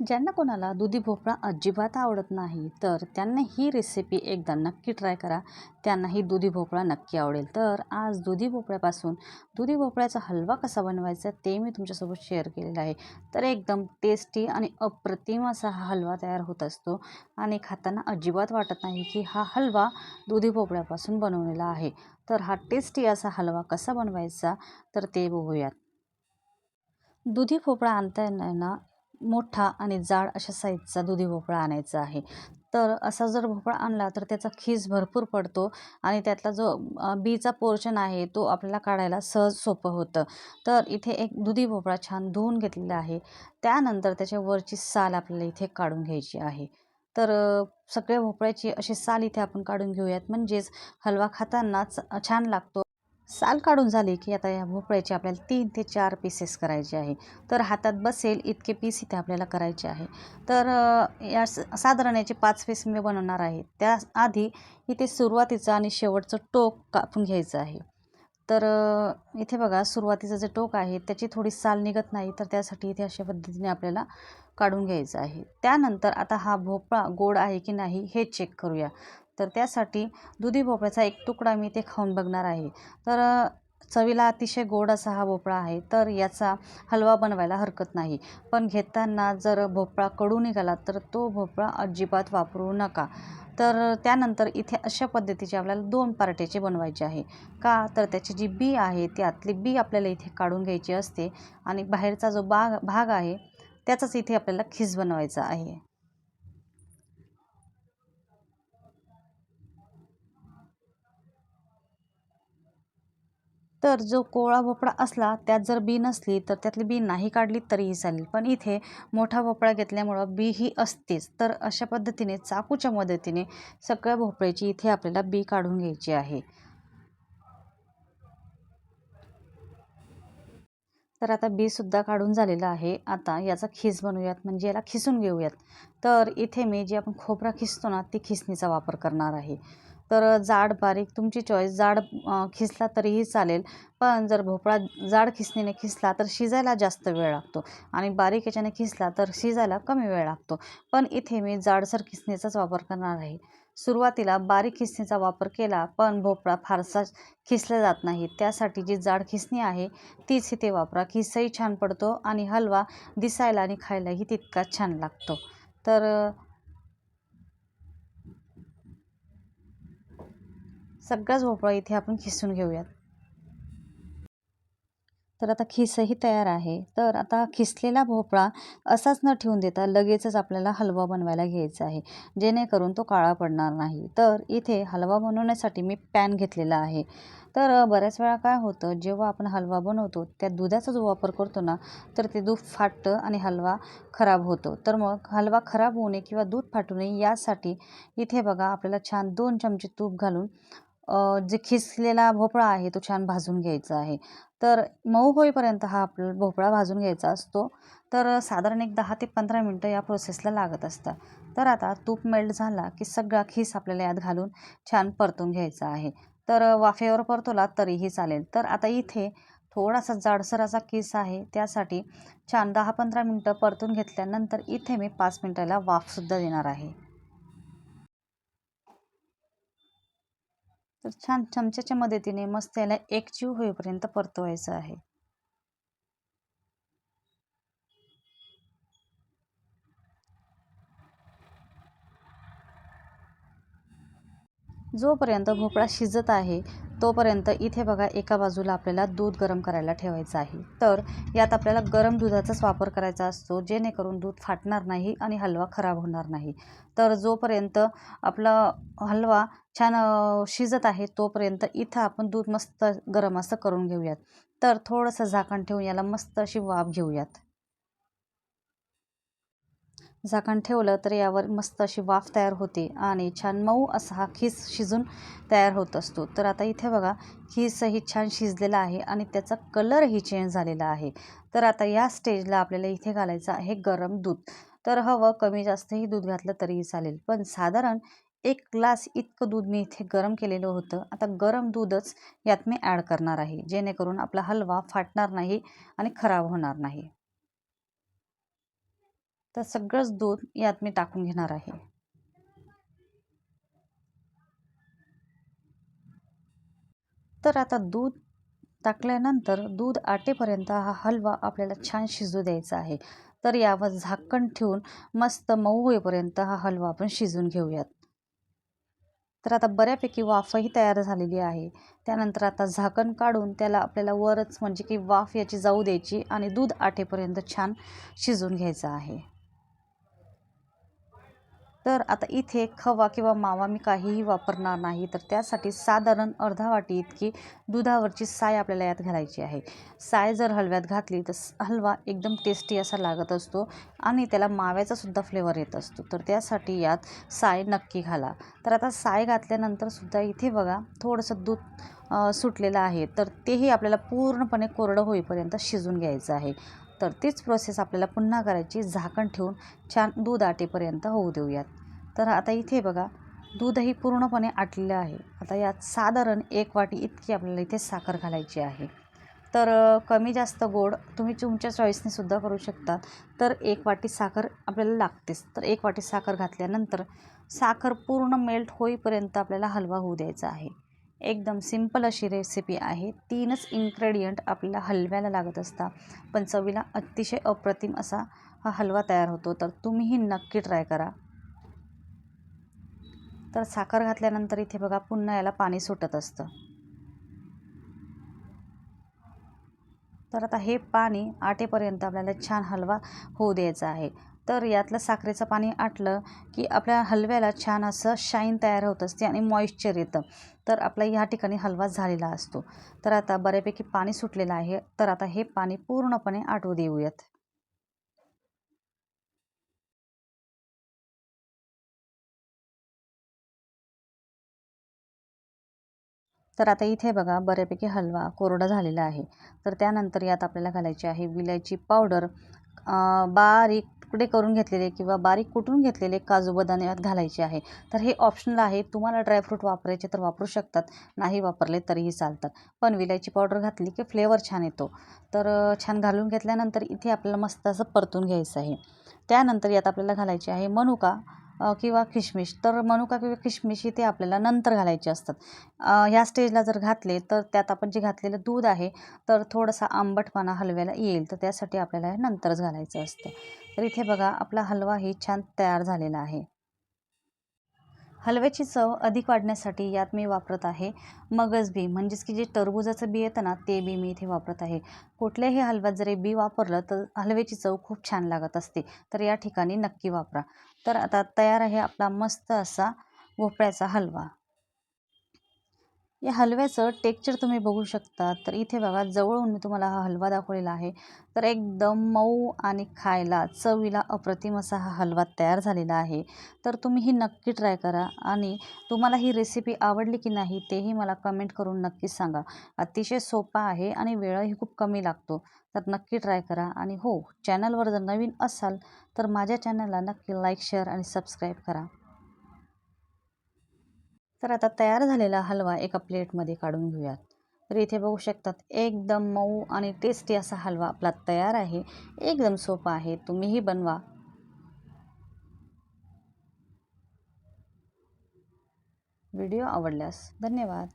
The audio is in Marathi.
ज्यांना कोणाला दुधी भोपळा अजिबात आवडत नाही तर त्यांना ही रेसिपी एकदा नक्की ट्राय करा. त्यांनाही दुधी भोपळा नक्की आवडेल. तर आज दुधी भोपळ्यापासून दुधी भोपळ्याचा हलवा कसा बनवायचा ते मी तुमच्यासोबत शेअर केलेलं आहे. तर एकदम टेस्टी आणि अप्रतिम असा हा हलवा तयार होत असतो आणि खाताना अजिबात वाटत नाही की हा हलवा दुधी भोपळ्यापासून बनवलेला आहे. तर हा टेस्टी असा हलवा कसा बनवायचा तर ते बघूयात. दुधी भोपळा आणता येणार मोठा आणि जाड अशा साईजचा दुधी भोपळा आणायचा आहे. तर असा जर भोपळा आणला तर त्याचा खीस भरपूर पडतो आणि त्यातला जो बीचा पोर्शन आहे तो आपल्याला काढायला सहज सोपं होतं. तर इथे एक दुधी भोपळा छान धुवून घेतलेला आहे. त्यानंतर त्याच्या वरची साल आपल्याला इथे काढून घ्यायची आहे. तर सगळ्या भोपळ्याची अशी साल इथे आपण काढून घेऊयात. म्हणजेच हलवा खातानाच छान लागतो. साल काढून झाली की आता या भोपळ्याचे आपल्याला तीन ते चार पीसेस करायचे आहे. तर हातात बसेल इतके पीस इथे आपल्याला करायचे आहे. तर या साधारण याचे पाच पीस मी बनवणार आहे. त्याआधी इथे सुरुवातीचं आणि शेवटचं टोक कापून घ्यायचं आहे. तर इथे बघा सुरुवातीचं जे टोक आहे त्याची थोडी साल निघत नाही तर त्यासाठी इथे अशा पद्धतीने आपल्याला काढून घ्यायचं आहे. त्यानंतर आता हा भोपळा गोड आहे की नाही हे चेक करूया. तर त्यासाठी दुधी भोपळ्याचा एक तुकडा मी ते खाऊन बघणार आहे. तर चवीला अतिशय गोड असा हा भोपळा आहे तर याचा हलवा बनवायला हरकत नाही. पण घेताना जर भोपळा कडू निघाला तर तो भोपळा अजिबात वापरू नका. तर त्यानंतर इथे अशा पद्धतीचे आपल्याला दोन पार्ट्याचे बनवायचे आहे. का? तर त्याची जी बी आहे त्यातली बी आपल्याला इथे काढून घ्यायची असते आणि बाहेरचा जो बाग भाग आहे त्याचाच इथे आपल्याला खीस बनवायचा आहे. तर जो कोवळा भोपळा असला त्यात जर बी नसली तर त्यातली बी नाही काढली तरीही चालेल. पण इथे मोठा भोपळा घेतल्यामुळं बी ही असतेच. तर अशा पद्धतीने चाकूच्या मदतीने सगळ्या भोपळ्याची इथे आपल्याला बी काढून घ्यायची आहे. तर आता बीसुद्धा काढून झालेला आहे. आता याचा खिस बनवूयात म्हणजे याला खिसून घेऊयात. तर इथे मी जे आपण खोबरा खिसतो ना ती खिसणीचा वापर करणार आहे. तर जाड बारीक तुमची चॉईस जाड खिसला तरीही चालेल. पण जर भोपळा जाड खिसणीने खिसला तर शिजायला जास्त वेळ लागतो. आणि बारीक याच्याने खिसला तर शिजायला कमी वेळ लागतो. पण इथे मी जाडसर खिसणीचाच वापर करणार आहे. सुरुवातीला बारीक खिसणीचा वापर केला पण भोपळा फारसा खिसला जात नाही. त्यासाठी जी जाड खिसणी आहे तीच इथे वापरा. खिसही छान पडतो आणि हलवा दिसायला आणि खायलाही तितकाच छान लागतो. तर सगळाच भोपळा इथे आपण खिसून घेऊयात. तर आता खिसही तयार आहे. तर आता खिसलेला भोपळा असाच न ठेवून देता लगेचच आपल्याला हलवा बनवायला घ्यायचा आहे. जेणेकरून तो काळा पडणार नाही. तर इथे हलवा बनवण्यासाठी मी पॅन घेतलेला आहे. तर बऱ्याच वेळा काय होतं जेव्हा आपण हलवा बनवतो त्या दुधाचा जो वापर करतो ना तर ते दूध फाटतं आणि हलवा खराब होतो. तर मग हलवा खराब होऊ नये किंवा दूध फाटू नये यासाठी इथे बघा आपल्याला छान दोन चमचे तूप घालून जे खिसलेला भोपळा आहे तो छान भाजून घ्यायचा आहे. तर मऊ होईपर्यंत हा आपला भोपळा भाजून घ्यायचा असतो. तर साधारण एक दहा ते पंधरा मिनटं या प्रोसेसला लागत असतात. तर आता तूप मेल्ट झाला की सगळा खीस आपल्याला यात घालून छान परतून घ्यायचा आहे. तर वाफेवर परतवला तरीही चालेल. तर आता इथे थोडासा जाडसर असा किस आहे. त्यासाठी छान दहा पंधरा मिनटं परतून घेतल्यानंतर इथे मी पाच मिनटाला वाफसुद्धा देणार आहे. तर छान चमच्याच्या मदतीने मस्त याला एकजीव होईपर्यंत परतवायचं आहे. जोपर्यंत भोपळा शिजत आहे तोपर्यंत इथे बघा एका बाजूला आपल्याला दूध गरम करायला ठेवायचं आहे. तर यात आपल्याला गरम दुधाचाच वापर करायचा असतो जेणेकरून दूध फाटणार नाही आणि हलवा खराब होणार नाही. तर जोपर्यंत आपला हलवा छान शिजत आहे तोपर्यंत इथं आपण दूध मस्त गरम असं करून घेऊयात. तर थोडंसं झाकण ठेवून याला मस्त अशी वाफ घेऊयात. झाकण ठेवलं तर यावर मस्त अशी वाफ तयार होते आणि छान मऊ असा हा खीस शिजून तयार होत असतो. तर आता इथे बघा खीसही छान शिजलेला आहे आणि त्याचा कलरही चेंज झालेला आहे. तर आता या स्टेजला आपल्याला इथे घालायचं आहे गरम दूध. तर हवं कमी जास्तही दूध घातलं तरीही चालेल. पण साधारण एक ग्लास इतकं दूध मी इथे गरम केलेलं होतं. आता गरम दूधच यात मी ॲड करणार आहे. जेणेकरून आपला हलवा फाटणार नाही आणि खराब होणार नाही. तर सगळंच दूध यात मी टाकून घेणार आहे. तर आता दूध टाकल्यानंतर दूध आटेपर्यंत हा हलवा आपल्याला छान शिजू द्यायचा आहे. तर यावर झाकण ठेवून मस्त मऊ होईपर्यंत हा हलवा आपण शिजून घेऊयात. तर आता बऱ्यापैकी वाफही तयार झालेली आहे. त्यानंतर आता झाकण काढून त्याला आपल्याला वरच म्हणजे की वाफ याची जाऊ द्यायची आणि दूध आटेपर्यंत छान शिजून घ्यायचं आहे. तर आता इथे खवा किंवा मावा मी काहीही वापरणार नाही तर त्यासाठी साधारण अर्धा वाटी इतकी दुधावरची साय आपल्याला यात घालायची आहे. साय जर हलव्यात घातली तर हलवा एकदम टेस्टी असा लागत असतो आणि त्याला माव्याचासुद्धा फ्लेवर येत असतो. तर त्यासाठी यात साय नक्की घाला. तर आता साय घातल्यानंतरसुद्धा इथे बघा थोडंसं दूध सुटलेलं आहे. तर तेही आपल्याला पूर्णपणे कोरडं होईपर्यंत शिजून घ्यायचं आहे. तर तीच प्रोसेस आपल्याला पुन्हा करायची. झाकण ठेवून छान दूध आटेपर्यंत होऊ देऊयात. तर आता इथे बघा दूधही पूर्णपणे आटलेलं आहे. आता यात साधारण एक वाटी इतकी आपल्याला इथे साखर घालायची आहे. तर कमी जास्त गोड तुम्ही तुमच्या चॉईसने सुद्धा करू शकता. तर एक वाटी साखर आपल्याला लागतेच. तर एक वाटी साखर घातल्यानंतर साखर पूर्ण मेल्ट होईपर्यंत आपल्याला हलवा होऊ द्यायचा आहे. एकदम सिंपल अशी रेसिपी आहे. तीनच इन्ग्रेडियंट आपल्याला हलव्याला लागत असतात. पण चवीला अतिशय अप्रतिम असा हा हलवा तयार होतो. तर तुम्हीही नक्की ट्राय करा. तर साखर घातल्यानंतर इथे बघा पुन्हा याला पाणी सुटत असतं. तर आता हे पाणी आटेपर्यंत आपल्याला छान हलवा होऊ द्यायचा आहे. तर यातलं साखरेचं पाणी आटलं की आपल्या हलव्याला छान असं शाईन तयार होत असते आणि मॉइश्चर येतं. तर आपला ह्या ठिकाणी हलवा झालेला असतो. तर आता बऱ्यापैकी पाणी सुटलेलं आहे. तर आता हे पाणी पूर्णपणे आटवू देऊयात. तर आता इथे बघा बऱ्यापैकी हलवा कोरडा झालेला आहे. तर त्यानंतर यात आपल्याला घालायची आहे विलायची पावडर बारीक तुकडे करून घेतलेले किंवा बारीक कुटून घेतलेले काजू बदाम यात घालायचे आहे. तर हे ऑप्शनल आहे. तुम्हाला ड्रायफ्रूट वापरायचे तर वापरू शकतात. नाही वापरले तरीही चालतात. पण विलायची पावडर घातली की फ्लेवर छान येतो. तर छान घालून घेतल्यानंतर इथे आपल्याला मस्त असं परतून घ्यायचं आहे. त्यानंतर यात आपल्याला घालायचे आहे मनुका. किंवा किशमिश तर मनुका किंवा किशमिश इथे आपल्याला नंतर घालायचे असतात. ह्या स्टेजला जर घातले तर त्यात आपण जे घातलेलं दूध आहे तर थोडासा आंबटपणा हलव्याला येईल. तर त्यासाठी आपल्याला हे नंतरच घालायचं असतं. तर इथे बघा आपला हलवा ही छान तयार झालेला आहे. हलव्याची चव अधिक वाढण्यासाठी यात मी वापरत आहे मगज बी. म्हणजेच की जे टरबुजाचं बी येतं ना ते बी मी इथे वापरत आहे. कुठल्याही हलव्यात जरी बी वापरलं तर हलव्याची चव खूप छान लागत असते. तर या ठिकाणी नक्की वापरा. तर आता तयार आहे आपला मस्त असा भोपळ्याचा हलवा. या हलव्याचं टेक्चर तुम्ही बघू शकता. तर इथे बघा जवळून मी तुम्हाला हा हलवा दाखवलेला आहे. तर एकदम मऊ आणि खायला चवीला अप्रतिम असा हा हलवा तयार झालेला आहे. तर तुम्ही ही नक्की ट्राय करा आणि तुम्हाला ही रेसिपी आवडली की नाही तेही मला कमेंट करून नक्कीच सांगा. अतिशय सोपा आहे आणि वेळही खूप कमी लागतो. तर नक्की ट्राय करा आणि हो चॅनलवर जर नवीन असाल तर माझ्या चॅनलला नक्की लाईक शेअर आणि सबस्क्राईब करा. तर आता तयार झालेला हलवा एका प्लेटमध्ये काढून घेऊयात. तर इथे बघू शकतात एकदम मऊ आणि टेस्टी असा हलवा आपला तयार आहे. एकदम सोपा आहे तुम्हीही बनवा. व्हिडिओ आवडल्यास धन्यवाद.